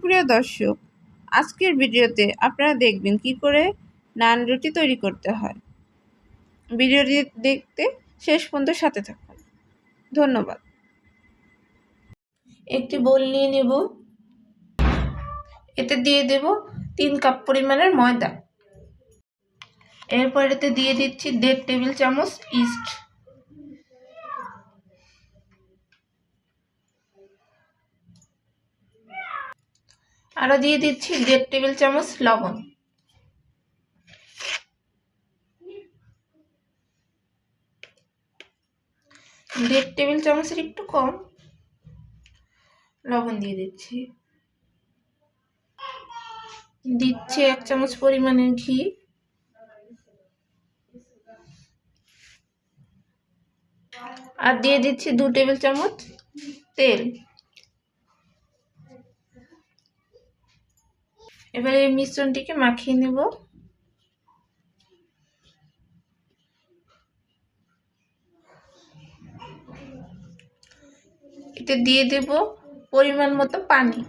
সুপ্রিয় দর্শক, আজকের ভিডিওতে আপনারা দেখবেন কি করে নান রুটি তৈরি করতে হয়। ভিডিওটি দেখতে শেষ পর্যন্ত সাথে থাকুন। ধন্যবাদ। একটি বোল নিয়ে নেব। এতে দিয়ে দেব তিন কাপ পরিমাণের ময়দা। এরপর এতে দিয়ে দিচ্ছি দেড় টেবিল চামচ ইস্ট। আরও দিয়ে দিচ্ছি দেড় টেবিল চামচ লবণ। দেড় টেবিল চামচের একটু কম লবণ দিয়ে দিচ্ছি। দিচ্ছি এক চামচ পরিমাণের ঘি। আর দিয়ে দিচ্ছি দু টেবিল চামচ তেল। এবার এই মিশ্রণটিকে মাখিয়ে নেব। এতে দিয়ে দেব পরিমাণ মতো পানি।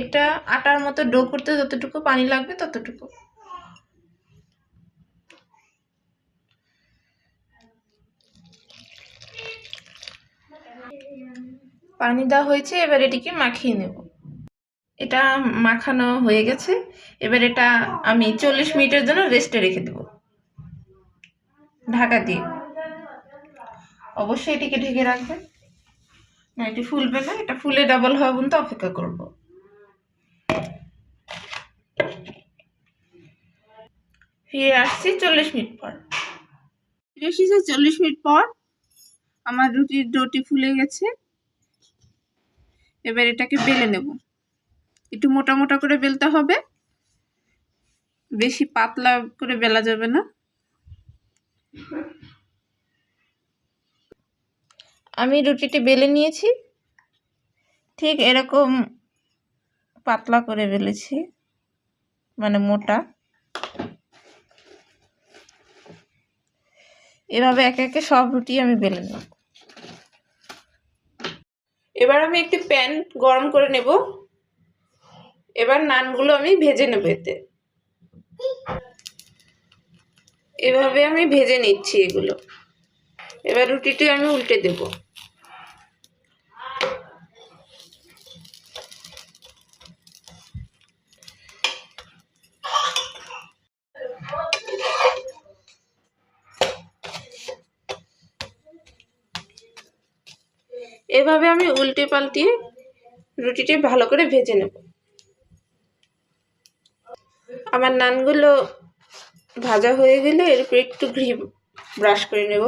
এটা আটার মতো ডো করতে যতটুকু পানি লাগবে ততটুকু। পানি দেওয়া হয়েছে, এবার এটিকে মাখিয়ে নেব। এটা মাখানো হয়ে গেছে। এবার এটা আমি চল্লিশ মিনিটের জন্য রেস্টে রেখে দেব। ঢাকা দিয়ে। অবশ্যই এটিকে ঢেকে রাখবেন। না, এটি ফুলবে না। এটা ফুলে ডাবল হওয়া পর্যন্ত অপেক্ষা করব। ফিরে আসছি চল্লিশ মিনিট পর। ফিরে এসেছি চল্লিশ মিনিট পর। আমার রুটির ডোটি ফুলে গেছে। এবার এটাকে বেলে নেব। একটু মোটা মোটা করে বেলতে হবে। বেশি পাতলা করে বেলা যাবে না। আমি রুটিটি বেলে নিয়েছি। ঠিক এরকম পাতলা করে বেলেছি মানে মোটা। এভাবে একে একে সব রুটি আমি বেলে নেব। এবার আমি একটি প্যান গরম করে নেব। এবার নানগুলো আমি ভেজে নেব এতে। এভাবে আমি ভেজে নিচ্ছি এগুলো। এবার রুটিটি আমি উল্টে দেব। এভাবে আমি উল্টে পাল্টিয়ে রুটিটি ভালো করে ভেজে নেব। আমার নানগুলো ভাজা হয়ে গেলে এর উপরে একটু ঘি ব্রাশ করে নেব।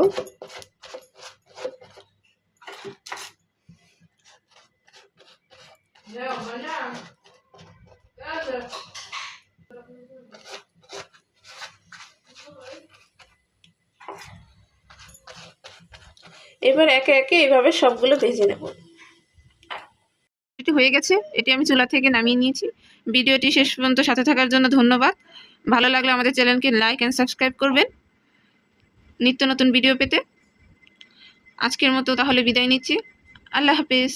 এবার একে একে এইভাবে সবগুলো ভেজে নেব। এটি হয়ে গেছে, এটি আমি চুলা থেকে নামিয়ে নিয়েছি। ভিডিওটি শেষ পর্যন্ত সাথে থাকার জন্য ধন্যবাদ। ভালো লাগলে আমাদের চ্যানেলকে লাইক অ্যান্ড সাবস্ক্রাইব করবেন। নিত্য নতুন ভিডিও পেতে আজকের মতো তাহলে বিদায় নিচ্ছি। আল্লাহ হাফিজ।